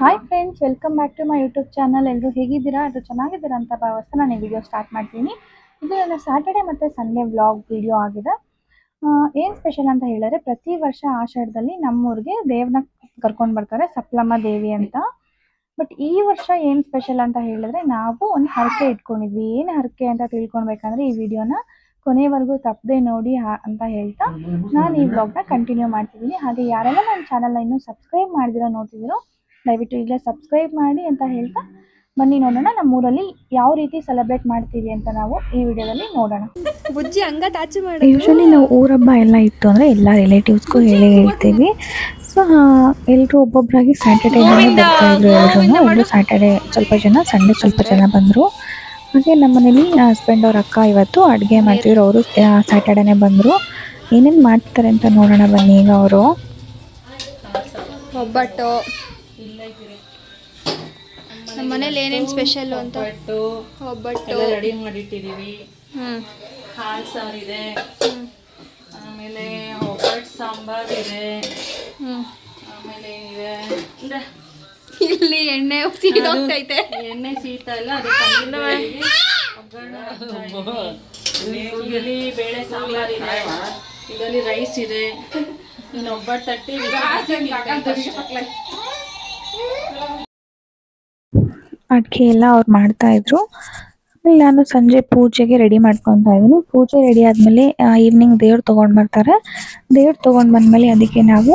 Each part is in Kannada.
Hi friends welcome back to my YouTube channel ಎಲ್ಲರೂ ಹೇಗಿದ್ದೀರಾ? ಅದು ಚೆನ್ನಾಗಿದ್ದೀರಾ ಅಂತ ಭಾವಿಸ್ತಾ ನಾನು ಈ ವಿಡಿಯೋ ಸ್ಟಾರ್ಟ್ ಮಾಡ್ತೀನಿ. ಇದು ನನ್ನ ಸ್ಯಾಟರ್ಡೆ ಮತ್ತು ಸಂಡೇ ವ್ಲಾಗ್ ವಿಡಿಯೋ ಆಗಿದೆ. ಏನು ಸ್ಪೆಷಲ್ ಅಂತ ಹೇಳಿದ್ರೆ ಪ್ರತಿ ವರ್ಷ ಆಷಾಢದಲ್ಲಿ ನಮ್ಮೂರಿಗೆ ದೇವನ ಕರ್ಕೊಂಡು ಬರ್ತಾರೆ, ಸಪ್ಲಮ್ಮ ದೇವಿ ಅಂತ. ಬಟ್ ಈ ವರ್ಷ ಏನು ಸ್ಪೆಷಲ್ ಅಂತ ಹೇಳಿದ್ರೆ ನಾವು ಒಂದು ಹರಕೆ ಇಟ್ಕೊಂಡಿದ್ವಿ. ಏನು ಹರಕೆ ಅಂತ ತಿಳ್ಕೊಳ್ಬೇಕಂದ್ರೆ ಈ ವಿಡಿಯೋನ ಕೊನೆವರೆಗೂ ತಪ್ಪದೆ ನೋಡಿ ಅಂತ ಹೇಳ್ತಾ ನಾನು ಈ ವ್ಲಾಗ್ನ ಕಂಟಿನ್ಯೂ ಮಾಡ್ತಿದ್ದೀನಿ. ಹಾಗೆ ಯಾರೆಲ್ಲ ನನ್ನ ಚಾನಲ್ನ ಇನ್ನೂ ಸಬ್ಸ್ಕ್ರೈಬ್ ಮಾಡಿದಿರೋ ನೋಡ್ತಿದ್ದೀರೋ ದಯವಿಟ್ಟು ಈಗಲೇ ಸಬ್ಸ್ಕ್ರೈಬ್ ಮಾಡಿ ಅಂತ ಹೇಳ್ತಾ ಬನ್ನಿ ನೋಡೋಣ ನಮ್ಮ ಯಾವ ರೀತಿ ಸೆಲೆಬ್ರೇಟ್ ಮಾಡ್ತೀವಿ ಅಂತ ನಾವು ಈ ವಿಡಿಯೋದಲ್ಲಿ ನೋಡೋಣ. ಬುಜ್ಜಿ ಹಂಗ ತಾಚು ಮಾಡಿ ಯೂಶಲಿ ನಾವು ಊರಬ್ಬ ಎಲ್ಲ ಇತ್ತು ಅಂದರೆ ಎಲ್ಲ ರಿಲೇಟಿವ್ಸ್ಗೂ ಹೇಳಿ ಹೇಳ್ತೀವಿ. ಸೊ ಎಲ್ಲರೂ ಒಬ್ಬೊಬ್ಬರಾಗಿ ಸ್ಯಾಟರ್ಡೇ ಬರ್ತಾ ಇದ್ರು ಎಲ್ಲರೂ ಒಂದು ಸ್ಯಾಟರ್ಡೇ ಸ್ವಲ್ಪ ಜನ ಸಂಡೇ ಸ್ವಲ್ಪ ಜನ ಬಂದರು. ಹಾಗೆ ನಮ್ಮ ಮನೇಲಿ ಹಸ್ಬೆಂಡ್ ಅವ್ರ ಅಕ್ಕ ಇವತ್ತು ಅಡುಗೆ ಮಾಡ್ತಿದ್ರು. ಅವರು ಸ್ಯಾಟರ್ಡೇನೆ ಬಂದರು. ಏನೇನು ಮಾಡ್ತಾರೆ ಅಂತ ನೋಡೋಣ ಬನ್ನಿ ಈಗ ಅವರು. ಒಬ್ಬಟ್ಟು. ನಮ್ಮ ಮನೇಲಿ ಏನೇನು ಸ್ಪೆಷಲ್ ಅಂತ? ಒಬ್ಬಟ್ಟು ಒಬ್ಬಟ್ಟು. ರೆಡಿ ಮಾಡಿಟ್ಟಿದ್ದೀವಿ. ಹಾಲು ಸಾರು ಇದೆ. ಆಮೇಲೆ ಒಬ್ಬಟ್ಟು ಸಾಂಬಾರು ಇದೆ. ಆಮೇಲೆ ಇದೆ. ಇದೆ. ಇಲ್ಲಿ ಎಣ್ಣೆ ಸೀದೋಗ್ತೈತೆ ಎಣ್ಣೆ ಶೀತ ಇಲ್ಲ ಒಗ್ಗರಣೆ ಇದೀನಿ. ಬೇಳೆ ಸಾಂಬಾರು ಇದೆ. ಇದರಲ್ಲಿ ರೈಸ್ ಇದೆ. ಇನ್ನು ಒಬ್ಬಟ್ಟು ತಟ್ಟಿ ಅಡುಗೆ ಎಲ್ಲ ಅವ್ರು ಮಾಡ್ತಾ ಇದ್ರು. ಆಮೇಲೆ ನಾನು ಸಂಜೆ ಪೂಜೆಗೆ ರೆಡಿ ಮಾಡ್ಕೊತ ಇದ್ದೀನಿ. ಪೂಜೆ ರೆಡಿ ಆದಮೇಲೆ ಈವ್ನಿಂಗ್ ದೇವ್ರು ತಗೊಂಡ್ ಬರ್ತಾರೆ. ದೇವ್ರು ತಗೊಂಡ್ ಬಂದ್ಮೇಲೆ ಅದಕ್ಕೆ ನಾವು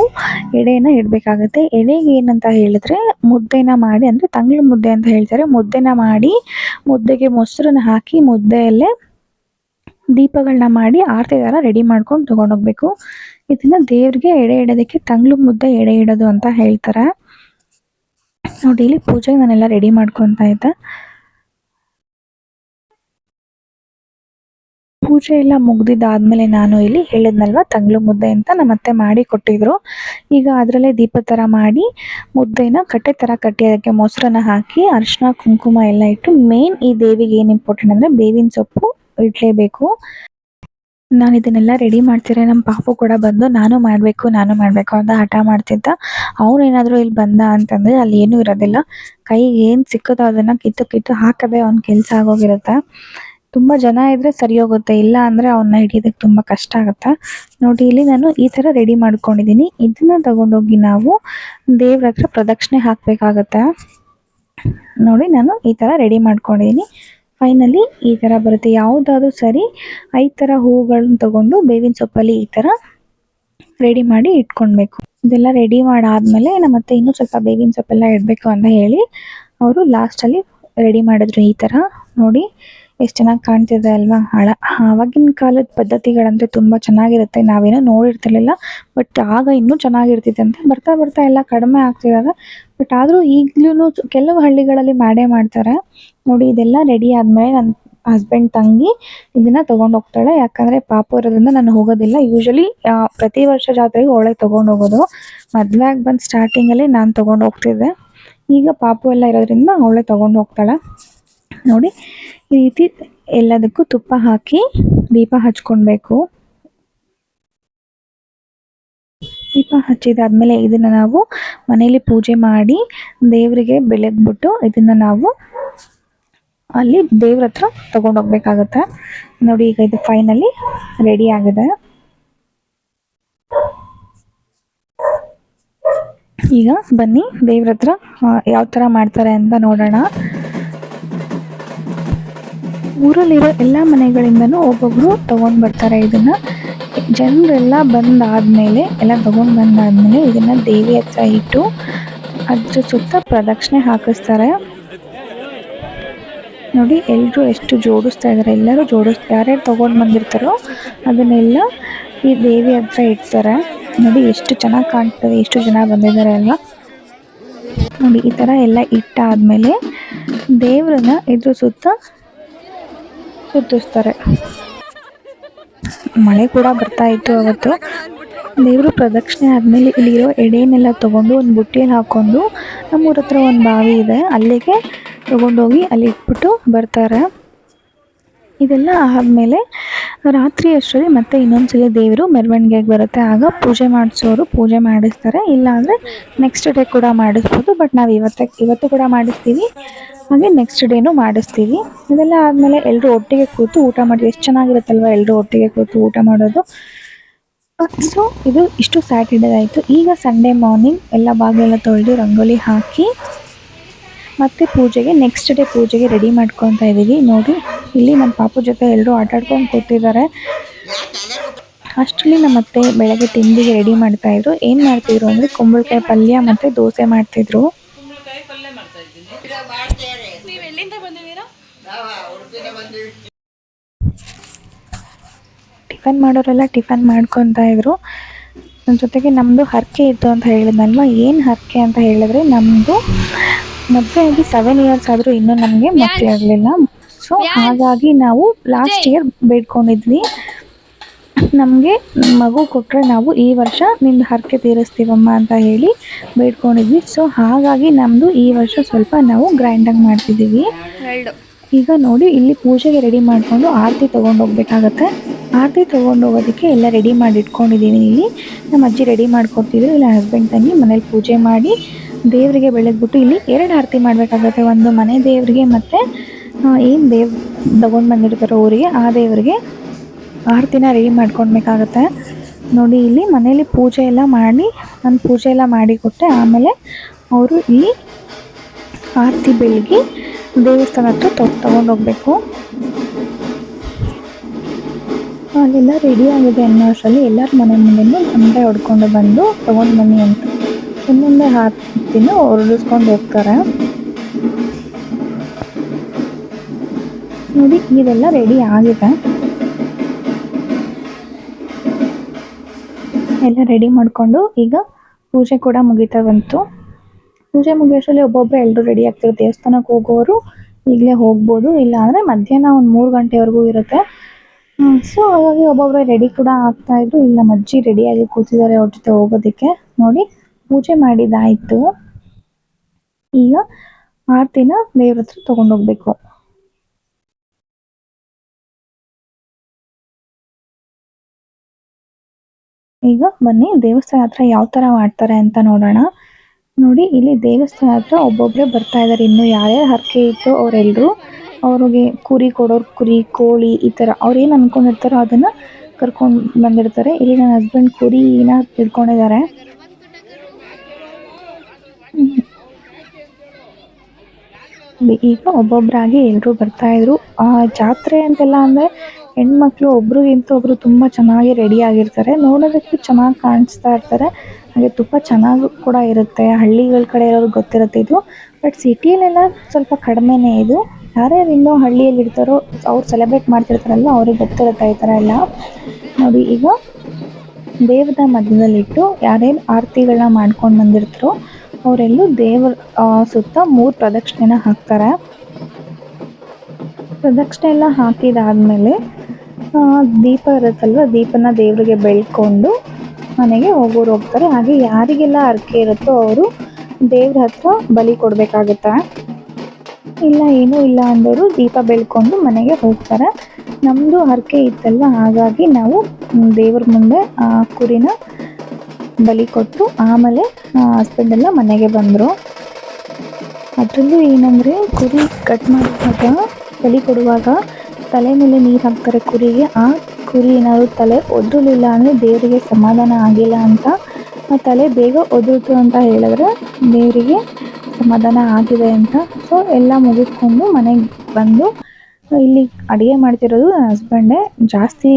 ಎಡೆನ ಇಡಬೇಕಾಗುತ್ತೆ. ಎಡೆಗೆ ಏನಂತ ಹೇಳಿದ್ರೆ ಮುದ್ದೆನ ಮಾಡಿ, ಅಂದರೆ ತಂಗ್ಳು ಮುದ್ದೆ ಅಂತ ಹೇಳ್ತಾರೆ. ಮುದ್ದೆನ ಮಾಡಿ ಮುದ್ದೆಗೆ ಮೊಸರನ್ನ ಹಾಕಿ ಮುದ್ದೆಯಲ್ಲೇ ದೀಪಗಳನ್ನ ಮಾಡಿ ಆರತಿ ಥರ ರೆಡಿ ಮಾಡ್ಕೊಂಡು ತೊಗೊಂಡೋಗ್ಬೇಕು ಇದನ್ನ ದೇವ್ರಿಗೆ ಎಡೆ ಇಡೋದಕ್ಕೆ ತಂಗ್ಳು ಮುದ್ದೆ ಎಡೆ ಇಡೋದು ಅಂತ ಹೇಳ್ತಾರೆ. ನೋಡಿ, ಇಲ್ಲಿ ಪೂಜೆಗೆ ನಾನೆಲ್ಲ ರೆಡಿ ಮಾಡ್ಕೊತಾ ಇದ್ದೆ. ಪೂಜೆ ಎಲ್ಲ ಮುಗ್ದಿದ್ದಾದ್ಮೇಲೆ ನಾನು ಇಲ್ಲಿ ಹೇಳಿದ್ನಲ್ವ, ತಂಗ್ಳು ಮುದ್ದೆ ಅಂತ ನಮ್ಮ ಅತ್ತೆ ಮಾಡಿ ಕೊಟ್ಟಿದ್ರು. ಈಗ ಅದರಲ್ಲೇ ದೀಪ ಥರ ಮಾಡಿ ಮುದ್ದೆನ ಕಟ್ಟೆ ಥರ ಕಟ್ಟಿ, ಅದಕ್ಕೆ ಮೊಸರನ್ನ ಹಾಕಿ ಅರಿಶಿನ ಕುಂಕುಮ ಎಲ್ಲ ಇಟ್ಟು ಮೇನ್ ಈ ದೇವಿಗೆ ಏನು ಇಂಪಾರ್ಟೆಂಟ್ ಅಂದರೆ ಬೇವಿನ ಸೊಪ್ಪು ಇಡಲೇಬೇಕು. ನಾನು ಇದನ್ನೆಲ್ಲ ರೆಡಿ ಮಾಡ್ತಿದ್ರೆ ನಮ್ಮ ಪಾಪು ಕೂಡ ಬಂದು ನಾನು ಮಾಡಬೇಕು ನಾನು ಮಾಡಬೇಕು ಅಂತ ಹಠ ಮಾಡ್ತಿದ್ದ. ಅವನು ಏನಾದರೂ ಇಲ್ಲಿ ಬಂದ ಅಂತಂದರೆ ಅಲ್ಲಿ ಏನೂ ಇರೋದಿಲ್ಲ. ಕೈಗೆ ಏನು ಸಿಕ್ಕುತ್ತೋ ಅದನ್ನು ಕಿತ್ತು ಕಿತ್ತು ಹಾಕದೆ ಅವ್ನ ಕೆಲಸ ಆಗೋಗಿರುತ್ತೆ. ತುಂಬ ಜನ ಇದ್ದರೆ ಸರಿ ಹೋಗುತ್ತೆ, ಇಲ್ಲ ಅಂದರೆ ಅವನ್ನ ಹಿಡಿಯೋದಕ್ಕೆ ತುಂಬ ಕಷ್ಟ ಆಗುತ್ತೆ. ನೋಡಿ, ಇಲ್ಲಿ ನಾನು ಈ ಥರ ರೆಡಿ ಮಾಡ್ಕೊಂಡಿದ್ದೀನಿ. ಇದನ್ನ ತಗೊಂಡೋಗಿ ನಾವು ದೇವ್ರ ಹತ್ರ ಪ್ರದಕ್ಷಿಣೆ ಹಾಕಬೇಕಾಗತ್ತೆ. ನೋಡಿ, ನಾನು ಈ ಥರ ರೆಡಿ ಮಾಡ್ಕೊಂಡಿದ್ದೀನಿ. ಫೈನಲಿ ಈ ಥರ ಬರುತ್ತೆ. ಯಾವುದಾದ್ರೂ ಸರಿ ಐದು ಥರ ಹೂವುಗಳನ್ನ ತಗೊಂಡು ಬೇವಿನ ಸೊಪ್ಪಲ್ಲಿ ಈ ಥರ ರೆಡಿ ಮಾಡಿ ಇಟ್ಕೊಳ್ಬೇಕು. ಇದೆಲ್ಲ ರೆಡಿ ಮಾಡಾದ್ಮೇಲೆ ನಮ್ಮ ಮತ್ತೆ ಇನ್ನೂ ಸ್ವಲ್ಪ ಬೇವಿನ ಸೊಪ್ಪೆಲ್ಲ ಇಡಬೇಕು ಅಂತ ಹೇಳಿ, ಅವರು ಲಾಸ್ಟಲ್ಲಿ ರೆಡಿ ಮಾಡಿದ್ರು ಈ ಥರ ನೋಡಿ ಎಷ್ಟು ಚೆನ್ನಾಗಿ ಕಾಣ್ತಿದೆ ಅಲ್ವಾ? ಹಳ, ಆವಾಗಿನ ಕಾಲದ ಪದ್ಧತಿಗಳಂದ್ರೆ ತುಂಬ ಚೆನ್ನಾಗಿರುತ್ತೆ. ನಾವೇನೋ ನೋಡಿರ್ತಿರ್ಲಿಲ್ಲ, ಬಟ್ ಆಗ ಇನ್ನೂ ಚೆನ್ನಾಗಿರ್ತಿತ್ತಂತೆ ಬರ್ತಾ ಬರ್ತಾ ಎಲ್ಲ ಕಡಿಮೆ ಆಗ್ತಿದಾಗ ಬಟ್ ಆದರೂ ಈಗಲೂ ಕೆಲವು ಹಳ್ಳಿಗಳಲ್ಲಿ ಮಾಡೇ ಮಾಡ್ತಾರೆ. ನೋಡಿ, ಇದೆಲ್ಲ ರೆಡಿ ಆದಮೇಲೆ ನನ್ನ ಹಸ್ಬೆಂಡ್ ತಂಗಿ ಇದನ್ನ ತಗೊಂಡು ಹೋಗ್ತಾಳೆ. ಯಾಕಂದ್ರೆ ಪಾಪು ಇರೋದ್ರಿಂದ ನಾನು ಹೋಗೋದಿಲ್ಲ. ಯೂಶಲಿ ಪ್ರತಿ ವರ್ಷ ಜಾತ್ರೆಗೆ ಒಳಗೆ ತಗೊಂಡು ಹೋಗೋದು. ಮದುವೆ ಆಗಿ ಬಂದು ಸ್ಟಾರ್ಟಿಂಗಲ್ಲಿ ನಾನು ತೊಗೊಂಡು ಹೋಗ್ತಿದ್ದೆ. ಈಗ ಪಾಪು ಎಲ್ಲ ಇರೋದ್ರಿಂದ ಅವಳೆ ತಗೊಂಡು ಹೋಗ್ತಾಳೆ. ನೋಡಿ, ಈ ರೀತಿ ಎಲ್ಲದಕ್ಕೂ ತುಪ್ಪ ಹಾಕಿ ದೀಪ ಹಚ್ಕೊಳ್ಬೇಕು. ದೀಪ ಹಚ್ಚಿದಾದ್ಮೇಲೆ ಇದನ್ನ ನಾವು ಮನೆಯಲ್ಲಿ ಪೂಜೆ ಮಾಡಿ ದೇವರಿಗೆ ಬೆಳಗ್ಬಿಟ್ಟು ಇದನ್ನ ನಾವು ಅಲ್ಲಿ ದೇವ್ರ ಹತ್ರ ತಗೊಂಡೋಗ್ಬೇಕಾಗತ್ತೆ ನೋಡಿ, ಈಗ ಇದು ಫೈನಲಿ ರೆಡಿ ಆಗಿದೆ. ಈಗ ಬನ್ನಿ ದೇವ್ರ ಹತ್ರ ಯಾವ ತರ ಮಾಡ್ತಾರೆ ಅಂತ ನೋಡೋಣ. ಊರಲ್ಲಿರೋ ಎಲ್ಲ ಮನೆಗಳಿಂದನೂ ಒಬ್ಬೊಬ್ಬರು ತೊಗೊಂಡು ಬರ್ತಾರೆ. ಇದನ್ನು ಜನರೆಲ್ಲ ಬಂದಾದಮೇಲೆ, ಎಲ್ಲ ತೊಗೊಂಡು ಬಂದಾದಮೇಲೆ ಇದನ್ನು ದೇವಿ ಹತ್ರ ಇಟ್ಟು ಅದ್ರ ಸುತ್ತ ಪ್ರದಕ್ಷಿಣೆ ಹಾಕಿಸ್ತಾರೆ. ನೋಡಿ ಎಲ್ಲರೂ ಎಷ್ಟು ಜೋಡಿಸ್ತಾ ಇದ್ದಾರೆ ಎಲ್ಲರೂ ಜೋಡಿಸ್, ಯಾರ್ಯಾರು ತೊಗೊಂಡು ಬಂದಿರ್ತಾರೋ ಅದನ್ನೆಲ್ಲ ಈ ದೇವಿ ಹತ್ರ ಇಡ್ತಾರೆ. ನೋಡಿ, ಎಷ್ಟು ಚೆನ್ನಾಗಿ ಕಾಣ್ತದೆ, ಎಷ್ಟು ಜನ ಬಂದಿದ್ದಾರೆ ಅಲ್ವಾ. ನೋಡಿ, ಈ ಥರ ಎಲ್ಲ ಇಟ್ಟಾದಮೇಲೆ ದೇವ್ರನ್ನ ಇದ್ರ ಸುತ್ತ ಸುತ್ತಿಸ್ತಾರೆ ಮಳೆ ಕೂಡ ಬರ್ತಾ ಇತ್ತು ಅವತ್ತು. ದೇವರು ಪ್ರದಕ್ಷಿಣೆ ಆದಮೇಲೆ ಇಲ್ಲಿರೋ ಎಡೆನೆಲ್ಲ ತೊಗೊಂಡು ಒಂದು ಬುಟ್ಟಿಯಲ್ಲಿ ಹಾಕ್ಕೊಂಡು ನಮ್ಮೂರ ಹತ್ರ ಒಂದು ಬಾವಿ ಇದೆ. ಅಲ್ಲಿಗೆ ತೊಗೊಂಡೋಗಿ ಅಲ್ಲಿ ಇಟ್ಬಿಟ್ಟು ಬರ್ತಾರೆ. ಇದೆಲ್ಲ ಆದಮೇಲೆ ರಾತ್ರಿ ಅಷ್ಟರಲ್ಲಿ ಮತ್ತೆ ಇನ್ನೊಂದು ಸಲ ದೇವರು ಮೆರವಣಿಗೆಗೆ ಬರುತ್ತೆ. ಆಗ ಪೂಜೆ ಮಾಡಿಸೋರು ಪೂಜೆ ಮಾಡಿಸ್ತಾರೆ. ಇಲ್ಲಾಂದರೆ ನೆಕ್ಸ್ಟ್ ಡೇ ಕೂಡ ಮಾಡಿಸ್ಬೋದು. ಬಟ್ ನಾವು ಇವತ್ತೇ, ಇವತ್ತು ಕೂಡ ಮಾಡಿಸ್ತೀವಿ. ಹಾಗೆ ನೆಕ್ಸ್ಟ್ ಡೇನೂ ಮಾಡಿಸ್ತೀವಿ. ಇದೆಲ್ಲ ಆದಮೇಲೆ ಎಲ್ಲರೂ ಒಟ್ಟಿಗೆ ಕೂತು ಊಟ ಮಾಡಿ, ಎಷ್ಟು ಚೆನ್ನಾಗಿರುತ್ತಲ್ವ ಎಲ್ಲರೂ ಒಟ್ಟಿಗೆ ಕೂತು ಊಟ ಮಾಡೋದು. ಸೊ ಇದು ಇಷ್ಟು ಸ್ಯಾಟರ್ಡೇ ಆಯಿತು. ಈಗ ಸಂಡೇ ಮಾರ್ನಿಂಗ್ ಎಲ್ಲ ಬಾಗಿಲೆಲ್ಲ ತೊಳೆದು, ರಂಗೋಲಿ ಹಾಕಿ ಮತ್ತೆ ಪೂಜೆಗೆ ನೆಕ್ಸ್ಟ್ ಡೇ ಪೂಜೆಗೆ ರೆಡಿ ಮಾಡ್ಕೊತಾ ಇದ್ದೀವಿ. ನೋಡಿ ಇಲ್ಲಿ ನಮ್ಮ ಪಾಪು ಜೊತೆ ಎಲ್ಲರೂ ಆಟ ಆಡ್ಕೊಂಡು ಕೂತಿದ್ದಾರೆ. ಅಷ್ಟರಲ್ಲಿ ನಮ್ಮ ಅತ್ತೆ ಬೆಳಗ್ಗೆ ತಿಂಡಿಗೆ ರೆಡಿ ಮಾಡ್ತಾ ಇದ್ರು. ಏನು ಮಾಡ್ತಿದ್ರು ಅಂದರೆ ಕುಂಬಳಕಾಯಿ ಪಲ್ಯ ಮತ್ತು ದೋಸೆ ಮಾಡ್ತಿದ್ರು. ಟಿಫನ್ ಮಾಡೋರೆಲ್ಲ ಟಿಫನ್ ಮಾಡ್ಕೊತಾ ಇದ್ರು. ನನ್ನ ಜೊತೆಗೆ ನಮ್ಮದು ಹರಕೆ ಇತ್ತು ಅಂತ ಹೇಳಿದ್ನಲ್ವ ಏನು ಹರಕೆ ಅಂತ ಹೇಳಿದ್ರೆ ನಮ್ಮದು ಮದುವೆ ಆಗಿ ಸೆವೆನ್ ಇಯರ್ಸ್ ಆದರೂ ಇನ್ನೂ ನಮಗೆ ಮದುವೆ ಆಗಲಿಲ್ಲ. ಸೊ ಹಾಗಾಗಿ ನಾವು ಲಾಸ್ಟ್ ಇಯರ್ ಬೇಡ್ಕೊಂಡಿದ್ವಿ. ನಮಗೆ ಮಗು ಕೊಟ್ಟರೆ ನಾವು ಈ ವರ್ಷ ನಿಮ್ದು ಹರಕೆ ತೀರಿಸ್ತೀವಮ್ಮ ಅಂತ ಹೇಳಿ ಬೇಡ್ಕೊಂಡಿದ್ವಿ. ಸೊ ಹಾಗಾಗಿ ನಮ್ಮದು ಈ ವರ್ಷ ಸ್ವಲ್ಪ ನಾವು ಗ್ರ್ಯಾಂಡಾಗಿ ಮಾಡ್ತಿದ್ದೀವಿ. ಈಗ ನೋಡಿ ಇಲ್ಲಿ ಪೂಜೆಗೆ ರೆಡಿ ಮಾಡಿಕೊಂಡು ಆರತಿ ತೊಗೊಂಡು ಹೋಗ್ಬೇಕಾಗತ್ತೆ. ಆರತಿ ತೊಗೊಂಡು ಹೋಗೋದಕ್ಕೆ ಎಲ್ಲ ರೆಡಿ ಮಾಡಿ ಇಟ್ಕೊಂಡಿದ್ದೀನಿ ಇಲ್ಲಿ. ನಮ್ಮ ಅಜ್ಜಿ ರೆಡಿ ಮಾಡಿಕೊಡ್ತಿದ್ರು. ಇಲ್ಲ ಹಸ್ಬೆಂಡ್ ತಂಗಿ ಮನೇಲಿ ಪೂಜೆ ಮಾಡಿ ದೇವರಿಗೆ ಬೆಳೆದ್ಬಿಟ್ಟು ಇಲ್ಲಿ ಎರಡು ಆರತಿ ಮಾಡಬೇಕಾಗುತ್ತೆ. ಒಂದು ಮನೆ ದೇವರಿಗೆ ಮತ್ತು ಏನು ದೇವ್ ತಗೊಂಡು ಬಂದಿರ್ತಾರೋ ಊರಿಗೆ, ಆ ದೇವರಿಗೆ ಆರತಿನ ರೆಡಿ ಮಾಡ್ಕೊಳ್ಬೇಕಾಗತ್ತೆ ನೋಡಿ, ಇಲ್ಲಿ ಮನೇಲಿ ಪೂಜೆ ಎಲ್ಲ ಮಾಡಿ, ನಾನು ಪೂಜೆ ಎಲ್ಲ ಮಾಡಿ ಕೊಟ್ಟೆ. ಆಮೇಲೆ ಅವರು ಇಲ್ಲಿ ಆರತಿ ಬೆಳಗ್ಗೆ ದೇವಸ್ಥಾನ ಹತ್ರ ತೊಗೊಂಡು ಹೋಗಬೇಕು. ಅಲ್ಲೆಲ್ಲ ರೆಡಿ ಆಗಿದೆ ಅನ್ನೋ ಅಷ್ಟರಲ್ಲಿ ಎಲ್ಲರ ಮನೆ ಮುಂದೆಯೂ ಮುಂದೆ ಹೊಡ್ಕೊಂಡು ಬಂದು ತೊಗೊಂಡು ಬನ್ನಿ ಅಂತ. ಇನ್ನೊಂದೇ ಹಾಕ್ತೀನಿ ಹೊರಡಿಸ್ಕೊಂಡು ಹೋಗ್ತಾರೆ ನೋಡಿ, ಇದೆಲ್ಲ ರೆಡಿ ಆಗಿದೆ. ಎಲ್ಲ ರೆಡಿ ಮಾಡಿಕೊಂಡು ಈಗ ಪೂಜೆ ಕೂಡ ಮುಗಿತಾ ಬಂತು. ಪೂಜೆ ಮುಗಿಯೋಷ್ಟರಲ್ಲಿ ಒಬ್ಬೊಬ್ಬರು ಎಲ್ಲರೂ ರೆಡಿ ಆಗ್ತಾರೆ ದೇವಸ್ಥಾನಕ್ಕೆ ಹೋಗೋರು ಈಗಲೇ ಹೋಗ್ಬೋದು ಇಲ್ಲ ಅಂದರೆ ಮಧ್ಯಾಹ್ನ ಒಂದು ಮೂರು ಗಂಟೆವರೆಗೂ ಇರುತ್ತೆ. ಸೊ ಹಾಗಾಗಿ ಒಬ್ಬೊಬ್ಬರೇ ರೆಡಿ ಕೂಡ ಆಗ್ತಾಯಿದ್ರು ಇಲ್ಲ ನಮ್ಮ ಅಜ್ಜಿ ರೆಡಿಯಾಗಿ ಕೂತಿದ್ದಾರೆ ಅವ್ರ ಜೊತೆ ಹೋಗೋದಕ್ಕೆ. ನೋಡಿ ಪೂಜೆ ಮಾಡಿದಾಯಿತು. ಈಗ ಆರತಿನ ದೇವ್ರ ಹತ್ರ ತೊಗೊಂಡೋಗ್ಬೇಕು. ಈಗ ಬನ್ನಿ ದೇವಸ್ಥಾನ ಹತ್ರ ಯಾವ ತರ ಮಾಡ್ತಾರೆ ಅಂತ ನೋಡೋಣ. ನೋಡಿ, ಇಲ್ಲಿ ದೇವಸ್ಥಾನ ಹತ್ರ ಒಬ್ಬೊಬ್ರೆ ಬರ್ತಾ ಇದ್ದಾರೆ ಇನ್ನು ಯಾರ್ಯಾರು ಹರಕೆ ಇತ್ತು ಅವರೆಲ್ಲರೂ ಅವ್ರಿಗೆ ಕುರಿ ಕೊಡೋರು, ಕುರಿ, ಕೋಳಿ ಈ ತರ ಅವ್ರು ಏನು ಅನ್ಕೊಂಡಿರ್ತಾರೋ ಅದನ್ನ ಕರ್ಕೊಂಡು ಬಂದಿರ್ತಾರೆ. ಇಲ್ಲಿ ನನ್ನ ಹಸ್ಬೆಂಡ್ ಕುರಿನ ಹಿಡ್ಕೊಂಡಿದ್ದಾರೆ. ಈಗ ಒಬ್ಬೊಬ್ಬರಾಗಿ ಎಲ್ಲರೂ ಬರ್ತಾ ಇದ್ರು. ಆ ಜಾತ್ರೆ ಅಂತೆಲ್ಲ ಅಂದರೆ ಹೆಣ್ಮಕ್ಳು ಒಬ್ರಿಗಿಂತ ಒಬ್ಬರು ತುಂಬ ಚೆನ್ನಾಗಿ ರೆಡಿ ಆಗಿರ್ತಾರೆ. ನೋಡೋದಕ್ಕೂ ಚೆನ್ನಾಗಿ ಕಾಣಿಸ್ತಾ ಇರ್ತಾರೆ. ಹಾಗೆ ತುಂಬ ಚೆನ್ನಾಗಿ ಕೂಡ ಇರುತ್ತೆ. ಹಳ್ಳಿಗಳ ಕಡೆ ಇರೋರಿಗೆ ಗೊತ್ತಿರುತ್ತೆ ಇದು. ಬಟ್ ಸಿಟಿಲೆಲ್ಲ ಸ್ವಲ್ಪ ಕಡಿಮೆನೇ ಇದು. ಯಾರ್ಯಾರು ಇನ್ನೂ ಹಳ್ಳಿಯಲ್ಲಿ ಇರ್ತಾರೋ, ಅವ್ರು ಸೆಲೆಬ್ರೇಟ್ ಮಾಡ್ತಿರ್ತಾರಲ್ಲ ಅವ್ರಿಗೆ ಗೊತ್ತಿರುತ್ತೆ ಈ ಥರ ಎಲ್ಲ. ನೋಡಿ, ಈಗ ದೇವರ ಮಧ್ಯದಲ್ಲಿಟ್ಟು ಯಾರೇನು ಆರತಿಗಳನ್ನ ಮಾಡ್ಕೊಂಡು ಬಂದಿರ್ತಾರೋ ಅವರೆಲ್ಲೂ ದೇವರ ಸುತ್ತ ಮೂರು ಪ್ರದಕ್ಷಿಣೆನ ಹಾಕ್ತಾರೆ. ಪ್ರದಕ್ಷಿಣೆ ಎಲ್ಲ ಹಾಕಿದಾದಮೇಲೆ ದೀಪ ಇರುತ್ತಲ್ವ, ದೀಪನ ದೇವರಿಗೆ ಬೆಳ್ಕೊಂಡು ಮನೆಗೆ ಹೋಗೋರು ಹೋಗ್ತಾರೆ. ಹಾಗೆ ಯಾರಿಗೆಲ್ಲ ಅರ್ಕೆ ಇರುತ್ತೋ ಅವರು ದೇವ್ರ ಹತ್ರ ಬಲಿ ಕೊಡಬೇಕಾಗುತ್ತೆ. ಇಲ್ಲ, ಏನೂ ಇಲ್ಲ ಅಂದವರು ದೀಪ ಬೆಳ್ಕೊಂಡು ಮನೆಗೆ ಹೋಗ್ತಾರೆ. ನಮ್ಮದು ಹರಕೆ ಇತ್ತಲ್ವ, ಹಾಗಾಗಿ ನಾವು ದೇವ್ರ ಮುಂದೆ ಆ ಕುರಿನ ಬಲಿ ಕೊಟ್ಟು ಆಮೇಲೆ ಹಸ್ಬೆಂಡ್ ಎಲ್ಲ ಮನೆಗೆ ಬಂದರು. ಅದರಲ್ಲೂ ಏನಂದರೆ, ಕುರಿ ಕಟ್ ಮಾಡುವಾಗ, ಬಲಿ ಕೊಡುವಾಗ ತಲೆ ಮೇಲೆ ನೀರು ಹಾಕ್ತಾರೆ ಕುರಿಗೆ. ಆ ಕುರಿ ಏನಾದರೂ ತಲೆ ಒದರಲಿಲ್ಲ ಅಂದರೆ ದೇವರಿಗೆ ಸಮಾಧಾನ ಆಗಿಲ್ಲ ಅಂತ. ಆ ತಲೆ ಬೇಗ ಒದರಿತು ಅಂತ ಹೇಳಿದ್ರೆ ದೇವರಿಗೆ ಸಮಾಧಾನ ಆಗಿದೆ ಅಂತ. ಸೊ ಎಲ್ಲ ಮುಗಿಸ್ಕೊಂಡು ಮನೆಗೆ ಬಂದು, ಇಲ್ಲಿ ಅಡುಗೆ ಮಾಡ್ತಿರೋದು ನನ್ನ ಹಸ್ಬೆಂಡೇ ಜಾಸ್ತಿ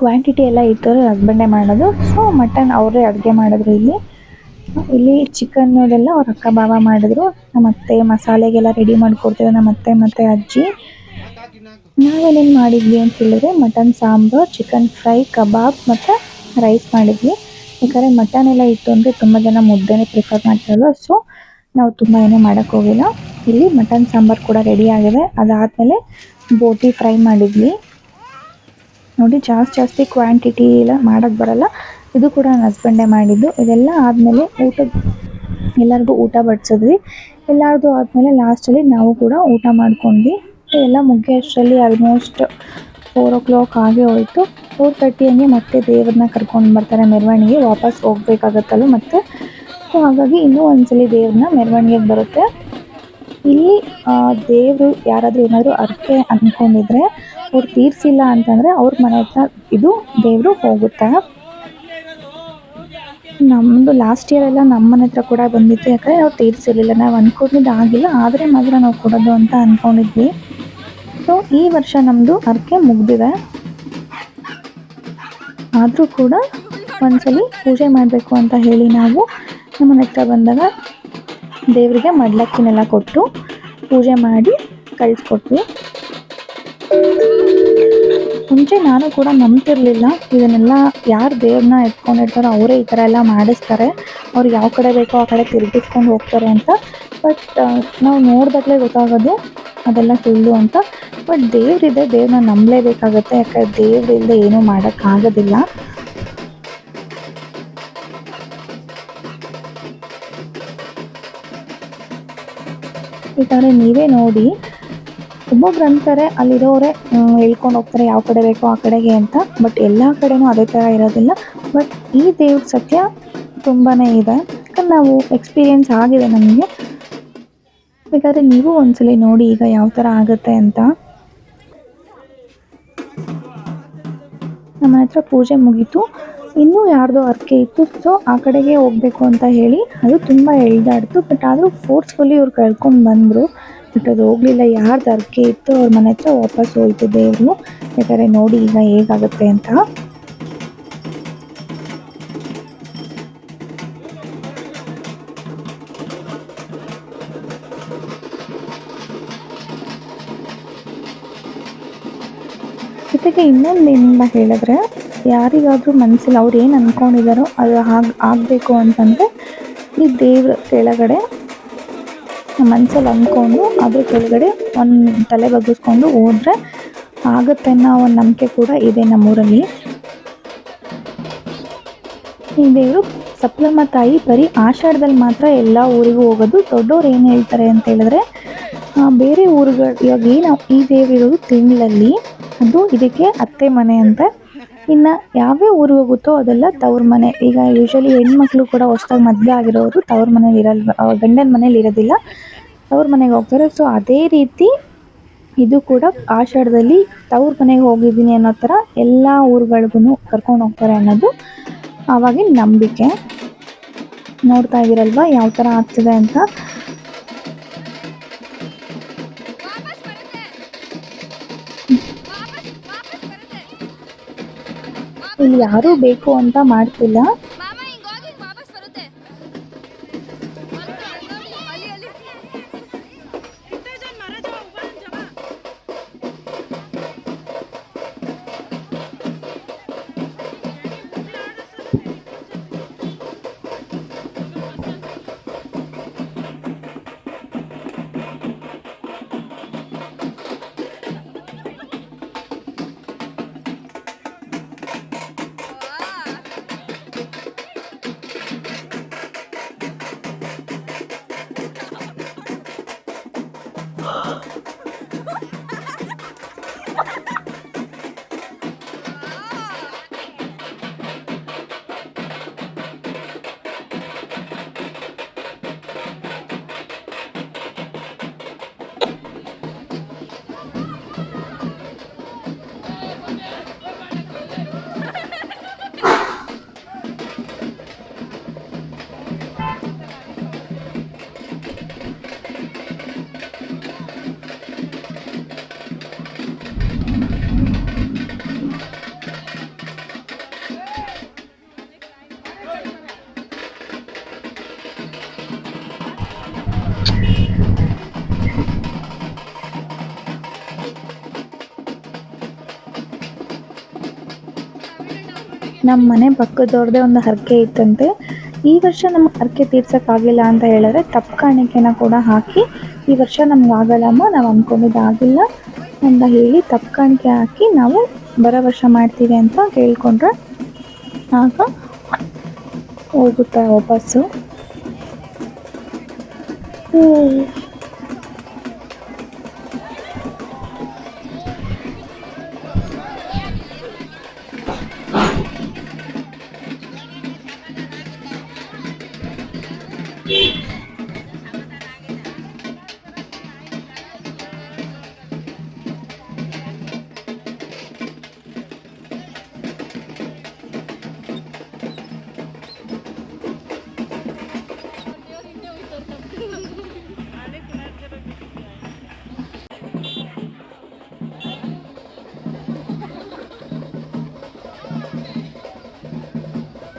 ಕ್ವಾಂಟಿಟಿ ಎಲ್ಲ ಇತ್ತು ಹಸ್ಬೆಂಡೇ ಮಾಡೋದು. ಸೊ ಮಟನ್ ಅವರೇ ಅಡುಗೆ ಮಾಡಿದ್ರು ಇಲ್ಲಿ. ಇಲ್ಲಿ ಚಿಕನ್ ಅದೆಲ್ಲ ಅವ್ರ ಅಕ್ಕ ಬಾವ ಮಾಡಿದ್ರು. ನಮ್ಮ ಅತ್ತೆ ಮಸಾಲೆಗೆಲ್ಲ ರೆಡಿ ಮಾಡಿಕೊಡ್ತಿದ್ರು ನಮ್ಮ ಅತ್ತೆ ಮತ್ತು ಅಜ್ಜಿ. ನಾವೇನೇನು ಮಾಡಿದ್ವಿ ಅಂತ ಹೇಳಿದ್ರೆ mutton sambar chicken fry kebab ಮತ್ತು ರೈಸ್ ಮಾಡಿದ್ವಿ. ಯಾಕಂದರೆ ಮಟನ್ ಎಲ್ಲ ಇತ್ತು ಅಂದರೆ ತುಂಬ ಜನ ಮುದ್ದೆನೇ ಪ್ರಿಫರ್ ಮಾಡ್ತಾರಲ್ಲ ಸೊ ನಾವು ತುಂಬ ಏನೂ ಮಾಡೋಕ್ಕೆ ಹೋಗಿಲ್ಲ. ಇಲ್ಲಿ ಮಟನ್ ಸಾಂಬಾರು ಕೂಡ ರೆಡಿ ಆಗಿದೆ. ಅದಾದಮೇಲೆ ಬೋಟಿ ಫ್ರೈ ಮಾಡಿದ್ವಿ. ನೋಡಿ ಜಾಸ್ತಿ ಜಾಸ್ತಿ ಕ್ವಾಂಟಿಟಿ ಎಲ್ಲ ಮಾಡೋಕ್ಕೆ ಬರಲ್ಲ. ಇದು ಕೂಡ ನನ್ನ ಹಸ್ಬೆಂಡೇ ಮಾಡಿದ್ದು. ಇದೆಲ್ಲ ಆದಮೇಲೆ ಊಟದ ಎಲ್ಲರಿಗೂ ಊಟ ಬಡಿಸಿದ್ವಿ. ಎಲ್ಲರದು ಆದಮೇಲೆ ಲಾಸ್ಟಲ್ಲಿ ನಾವು ಕೂಡ ಊಟ ಮಾಡ್ಕೊಂಡ್ವಿ. ಎಲ್ಲ ಮುಗಿಯೋಷ್ಟರಲ್ಲಿ ಆಲ್ಮೋಸ್ಟ್ ಫೋರ್ ಓ ಕ್ಲಾಕ್ ಆಗೇ ಹೋಯಿತು. ಫೋರ್ ತರ್ಟಿ ಹಂಗೆ ಮತ್ತೆ ದೇವ್ರನ್ನ ಕರ್ಕೊಂಡು ಬರ್ತಾರೆ ಮೆರವಣಿಗೆ. ವಾಪಸ್ ಹೋಗ್ಬೇಕಾಗತ್ತಲ್ಲ ಮತ್ತೆ? ಸೊ ಹಾಗಾಗಿ ಇನ್ನೂ ಒಂದ್ಸಲಿ ದೇವ್ರನ್ನ ಮೆರವಣಿಗೆಗೆ ಬರುತ್ತೆ. ಇಲ್ಲಿ ದೇವರು ಯಾರಾದರೂ ಏನಾದರೂ ಅರ್ಕೆ ಅಂದ್ಕೊಂಡಿದ್ರೆ ಅವ್ರು ತೀರಿಸಿಲ್ಲ ಅಂತಂದರೆ ಅವ್ರ ಮನೆ ಹತ್ರ ಇದು ದೇವರು ಹೋಗುತ್ತೆ? ನಮ್ಮದು ಲಾಸ್ಟ್ ಇಯರ್ ಎಲ್ಲ ನಮ್ಮ ಮನೆ ಹತ್ರ ಕೂಡ ಬಂದಿತ್ತು, ಯಾಕಂದರೆ ಅವ್ರು ತೀರ್ಸಿರ್ಲಿಲ್ಲ. ನಾವು ಅಂದ್ಕೊಂಡಿದ್ದು ಆಗಿಲ್ಲ, ಆದರೆ ಮಾತ್ರ ನಾವು ಕೊಡೋದು ಅಂತ ಅಂದ್ಕೊಂಡಿದ್ವಿ ಸೊ ಈ ವರ್ಷ ನಮ್ಮದು ಅರ್ಕೆ ಮುಗ್ದಿದೆ. ಆದರೂ ಕೂಡ ಒಂದ್ಸಲಿ ಪೂಜೆ ಮಾಡಬೇಕು ಅಂತ ಹೇಳಿ ನಾವು ನಮ್ಮನೆ ಹತ್ರ ಬಂದಾಗ ದೇವರಿಗೆ ಮಡ್ಲಕ್ಕಿನೆಲ್ಲ ಕೊಟ್ಟು ಪೂಜೆ ಮಾಡಿ ಕಳಿಸ್ಕೊಟ್ವಿ. ಮುಂಚೆ ನಾನು ಕೂಡ ನಂಬ್ತಿರ್ಲಿಲ್ಲ. ಇದನ್ನೆಲ್ಲ ಯಾರು ದೇವ್ರನ್ನ ಎತ್ಕೊಂಡಿರ್ತಾರೋ ಅವರೇ ಈ ಥರ ಎಲ್ಲ ಮಾಡಿಸ್ತಾರೆ. ಅವ್ರು ಯಾವ ಕಡೆ ಬೇಕೋ ಆ ಕಡೆ ತಿರುಗಿಸ್ಕೊಂಡು ಹೋಗ್ತಾರೆ ಅಂತ. ಬಟ್ ನಾವು ನೋಡಿದಾಗಲೇ ಗೊತ್ತಾಗೋದು ಅದೆಲ್ಲ ಸುಳ್ಳು ಅಂತ. ಬಟ್ ದೇವ್ರಿದೆ ದೇವ್ರನ್ನ ನಂಬಲೇಬೇಕಾಗತ್ತೆ. ಯಾಕಂದ್ರೆ ದೇವ್ರು ಇಲ್ಲದೆ ಏನೂ ಮಾಡೋಕ್ಕಾಗೋದಿಲ್ಲ. ಬೇಕಾದ್ರೆ ನೀವೇ ನೋಡಿ. ಒಬ್ಬೊಬ್ರು ಅಂತಾರೆ ಅಲ್ಲಿರೋರೆ ಹೇಳ್ಕೊಂಡು ಹೋಗ್ತಾರೆ, ಯಾವ ಕಡೆ ಬೇಕೋ ಆ ಕಡೆಗೆ ಅಂತ. ಬಟ್ ಎಲ್ಲ ಕಡೆನೂ ಅದೇ ಥರ ಇರೋದಿಲ್ಲ. ಬಟ್ ಈ ದೇವ್ರ ಸತ್ಯ ತುಂಬಾ ಇದೆ. ನಾವು ಎಕ್ಸ್ಪೀರಿಯೆನ್ಸ್ ಆಗಿದೆ ನಮಗೆ. ಬೇಕಾದ್ರೆ ನೀವು ಒಂದ್ಸಲಿ ನೋಡಿ ಈಗ ಯಾವ ಥರ ಆಗುತ್ತೆ ಅಂತ. ನಮ್ಮ ಹತ್ರ ಪೂಜೆ ಮುಗೀತು. ಇನ್ನೂ ಯಾರ್ದೋ ಹರಕೆ ಇತ್ತು. ಸೊ ಆ ಕಡೆಗೆ ಹೋಗಬೇಕು ಅಂತ ಹೇಳಿ ಅದು ತುಂಬ ಎಳ್ದಾಡ್ತು. ಬಟ್ ಆದರೂ ಫೋರ್ಸ್ಫುಲಿ ಇವ್ರು ಕರ್ಕೊಂಡು ಬಂದರು. ಬಟ್ ಅದು ಹೋಗಲಿಲ್ಲ. ಯಾರ್ದು ಹರಕೆ ಇತ್ತು ಅವ್ರ ಮನೆ ಹತ್ರ ವಾಪಸ್ ಹೋಯ್ತು ದೇವರು. ಬೇಕಾದ್ರೆ ನೋಡಿ ಈಗ ಹೇಗಾಗುತ್ತೆ ಅಂತ. ಜೊತೆಗೆ ಇನ್ನೊಂದು ಏನಿಲ್ಲ ಹೇಳಿದ್ರೆ ಯಾರಿಗಾದ್ರೂ ಮನಸ್ಸಲ್ಲಿ ಅವ್ರು ಏನು ಅಂದ್ಕೊಂಡಿದ್ದಾರೋ ಅದು ಆಗಬೇಕು ಅಂತಂದರೆ ಈ ದೇವ್ರ ಕೆಳಗಡೆ ಮನ್ಸಲ್ಲಿ ಅಂದ್ಕೊಂಡು ಅದ್ರ ಕೆಳಗಡೆ ಒಂದು ತಲೆ ಬಗ್ಗಿಸ್ಕೊಂಡು ಹೋದ್ರೆ ಆಗುತ್ತೆ ಅನ್ನೋ ಒಂದು ನಂಬಿಕೆ ಕೂಡ ಇದೆ ನಮ್ಮೂರಲ್ಲಿ. ಈ ದೇವರು ಸಪ್ಲಮ್ಮ ತಾಯಿ ಬರೀ ಆಷಾಢದಲ್ಲಿ ಮಾತ್ರ ಎಲ್ಲ ಊರಿಗೂ ಹೋಗೋದು. ದೊಡ್ಡವ್ರು ಏನು ಹೇಳ್ತಾರೆ ಅಂತ ಹೇಳಿದ್ರೆ ಬೇರೆ ಊರುಗಳು ಇವಾಗ ಏನು ಈ ದೇವಿರೋದು ತಿಂಗಳಲ್ಲಿ, ಅದು ಇದಕ್ಕೆ ಅತ್ತೆ ಮನೆ ಅಂತ. ಇನ್ನು ಯಾವ್ಯಾವ ಊರಿಗೆ ಹೋಗುತ್ತೋ ಅದೆಲ್ಲ ತವ್ರ ಮನೆ. ಈಗ ಯೂಶಲಿ ಹೆಣ್ಮಕ್ಳು ಕೂಡ ಹೊಸ್ದಾಗಿ ಮದುವೆ ಆಗಿರೋರು ತವ್ರ ಮನೇಲಿ ಇರಲ್ಲ ಗಂಡನ ಮನೇಲಿ ಇರೋದಿಲ್ಲ. ತವ್ರ ಮನೆಗೆ ಹೋಗ್ತಾರೆ. ಸೊ ಅದೇ ರೀತಿ ಇದು ಕೂಡ ಆಷಾಢದಲ್ಲಿ ತವ್ರ ಮನೆಗೆ ಹೋಗಿದ್ದೀನಿ ಅನ್ನೋ ಥರ ಎಲ್ಲ ಊರುಗಳಿಗೂ ಕರ್ಕೊಂಡು ಹೋಗ್ತಾರೆ ಅನ್ನೋದು ಆವಾಗಿನ ನಂಬಿಕೆ. ನೋಡ್ತಾ ಇದ್ದೀರಲ್ವ ಯಾವ ಥರ ಆಗ್ತಿದೆ ಅಂತ? ಇಲ್ಲಿ ಯಾರೂ ಬೇಕು ಅಂತ ಮಾಡ್ತಿಲ್ಲ. ನಮ್ಮ ಮನೆ ಪಕ್ಕದವ್ರದ್ದೇ ಒಂದು ಹರಕೆ ಇತ್ತಂತೆ. ಈ ವರ್ಷ ನಮ್ಮ ಹರಕೆ ತೀರ್ಸೋಕ್ಕಾಗಿಲ್ಲ ಅಂತ ಹೇಳಿದ್ರೆ ತಪ್ಪು ಕಾಣಿಕೆನ ಕೂಡ ಹಾಕಿ ಈ ವರ್ಷ ನಮ್ಗೆ ಆಗಲ್ಲಮ್ಮ ನಾವು ಅಂದ್ಕೊಂಡಿದ್ದಾಗಿಲ್ಲ ಅಂತ ಹೇಳಿ ತಪ್ಪು ಕಾಣಿಕೆ ಹಾಕಿ ನಾವು ಬರೋ ವರ್ಷ ಮಾಡ್ತೀವಿ ಅಂತ ಹೇಳ್ಕೊಂಡ್ರೆ. ಆಗ ಹೋಗುತ್ತೆ ವಾಪಸ್ಸು?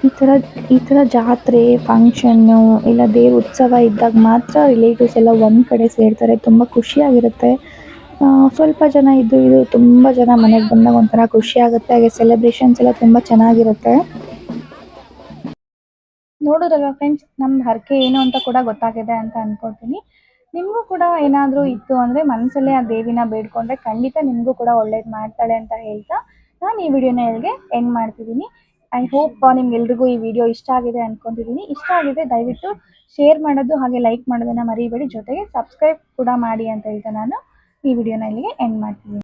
ಈ ಥರ ಈ ಥರ ಜಾತ್ರೆ ಫಂಕ್ಷನ್ನು ಇಲ್ಲ ದೇವ್ರ ಉತ್ಸವ ಇದ್ದಾಗ ಮಾತ್ರ ರಿಲೇಟಿವ್ಸ್ ಎಲ್ಲ ಒಂದು ಕಡೆ ಸೇರ್ತಾರೆ. ತುಂಬ ಖುಷಿಯಾಗಿರುತ್ತೆ. ಸ್ವಲ್ಪ ಜನ ಇದ್ದು ಇದು ತುಂಬ ಜನ ಮನೆಗೆ ಬಂದಾಗ ಒಂಥರ ಖುಷಿ ಆಗುತ್ತೆ ಹಾಗೆ ಸೆಲೆಬ್ರೇಷನ್ಸ್ ಎಲ್ಲ ತುಂಬ ಚೆನ್ನಾಗಿರುತ್ತೆ. ನೋಡೋದಲ್ವಾ ಫ್ರೆಂಡ್ಸ್ ನಮ್ದು ಹರಕೆ ಏನು ಅಂತ ಕೂಡ ಗೊತ್ತಾಗಿದೆ ಅಂತ ಅನ್ಕೊಳ್ತೀನಿ. ನಿಮಗೂ ಕೂಡ ಏನಾದರೂ ಇತ್ತು ಅಂದರೆ ಮನಸ್ಸಲ್ಲೇ ಆ ದೇವಿನ ಬೇಡ್ಕೊಂಡ್ರೆ ಖಂಡಿತ ನಿಮಗೂ ಕೂಡ ಒಳ್ಳೇದು ಮಾಡ್ತಾಳೆ ಅಂತ ಹೇಳ್ತಾ ನಾನು ಈ ವಿಡಿಯೋನ ಇಲ್ಲಿಗೆ ಎಂಡ್ ಮಾಡ್ತಿದ್ದೀನಿ. ಐ ಹೋಪ್ ನಿಮ್ಗೆಲ್ರಿಗೂ ಈ ವಿಡಿಯೋ ಇಷ್ಟ ಆಗಿದೆ ಅನ್ಕೊಂತಿದ್ದೀನಿ ಇಷ್ಟ ಆಗಿದೆ, ದಯವಿಟ್ಟು ಶೇರ್ ಮಾಡೋದು ಹಾಗೆ ಲೈಕ್ ಮಾಡೋದನ್ನ ಮರಿಬೇಡಿ. ಜೊತೆಗೆ ಸಬ್ಸ್ಕ್ರೈಬ್ ಕೂಡ ಮಾಡಿ ಅಂತ ಹೇಳ್ತಾ ನಾನು. ಈ ವಿಡಿಯೋನ ಇಲ್ಲಿಗೆ ಎಂಡ್ ಮಾಡ್ತಿದ್ದೀನಿ